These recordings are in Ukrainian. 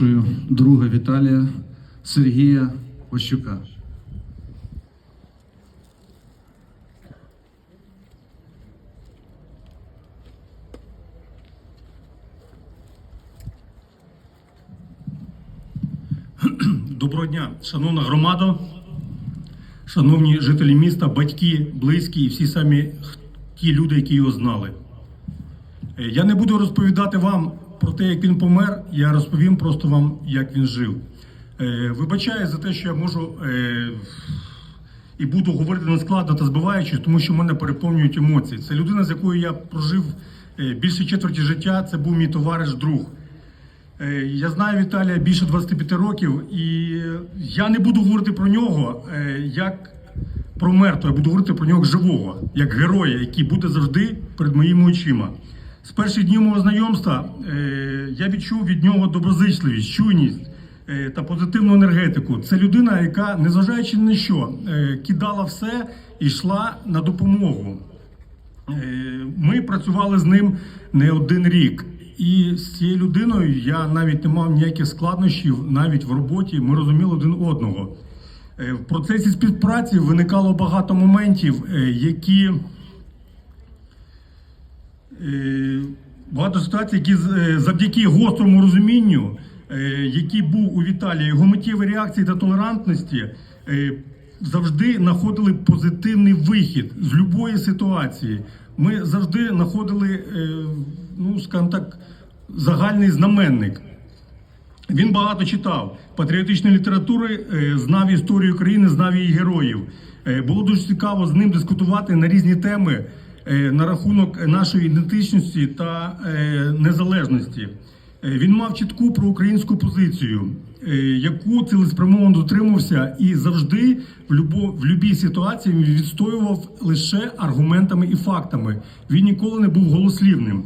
Друга Віталія Сергія Ощука. Доброго дня, шановна громада, шановні жителі міста, батьки, близькі і всі самі ті люди, які його знали. Е, Я не буду розповідати вам про те, як він помер, я розповім просто вам, як він жив. Е, Вибачаю за те, що я можу е, і буду говорити нескладно та збиваючи, тому що мене переповнюють емоції. Це людина, з якою я прожив е, більше четверті життя, це був мій товариш, друг. Я знаю Віталія більше 25 років, і я не буду говорити про нього як про мертвого, я буду говорити про нього живого, як героя, який буде завжди перед моїми очима. З перших днів мого знайомства е, я відчув від нього доброзичливість, чуйність е, та позитивну енергетику. Це людина, яка, незважаючи на що, е, кидала все і йшла на допомогу. Ми працювали з ним не один рік. І з цією людиною я навіть не мав ніяких складнощів, навіть в роботі ми розуміли один одного. В процесі співпраці виникало багато моментів, які багато ситуацій, які е, завдяки гострому розумінню, е, який був у Віталія, його миттєві реакції та толерантності, е, завжди знаходили позитивний вихід з будь-якої ситуації. Ми завжди знаходили, ну скажімо так, загальний знаменник. Він багато читав патріотичної літератури, знав історію країни, знав її героїв. Було дуже цікаво з ним дискутувати на різні теми на рахунок нашої ідентичності та е, незалежності. Е, Він мав чітку проукраїнську позицію, е, яку цілеспрямовано дотримався, і завжди в любо, в любій ситуації відстоював лише аргументами і фактами. Він ніколи не був голослівним.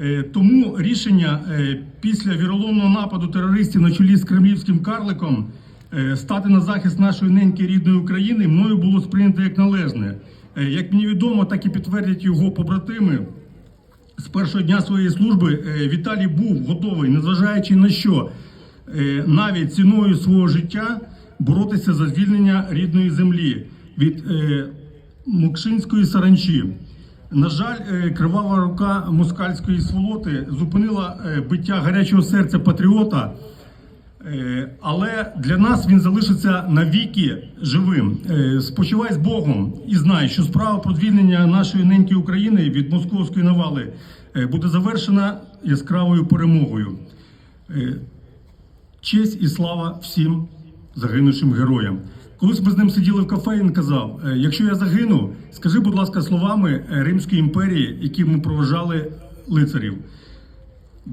Е, Тому рішення е, після віроломного нападу терористів на чолі з кремлівським карликом е, стати на захист нашої неньки рідної України мною було сприйнято як належне. Е, Як мені відомо, так і підтвердять його побратими. З першого дня своєї служби е, Віталій був готовий, незважаючи на що, е, навіть ціною свого життя боротися за звільнення рідної землі від Мокшинської саранчі. На жаль, кривава рука москальської сволоти зупинила биття гарячого серця патріота. Е, Але для нас він залишиться навіки живим. Е, Спочивай з Богом і знай, що справа про звільнення нашої неньки України від московської навали е, буде завершена яскравою перемогою. Честь і слава всім загинувшим героям. Колись ми з ним сиділи в кафе, він казав: «Е, якщо я загину, скажи, будь ласка, словами Римської імперії, які ми проважали лицарів.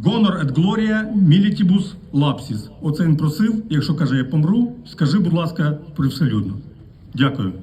Гонор et gloria мілітібус лапсіс. Оце він просив. Якщо каже, я помру, скажи, будь ласка, привселюдно. Дякую.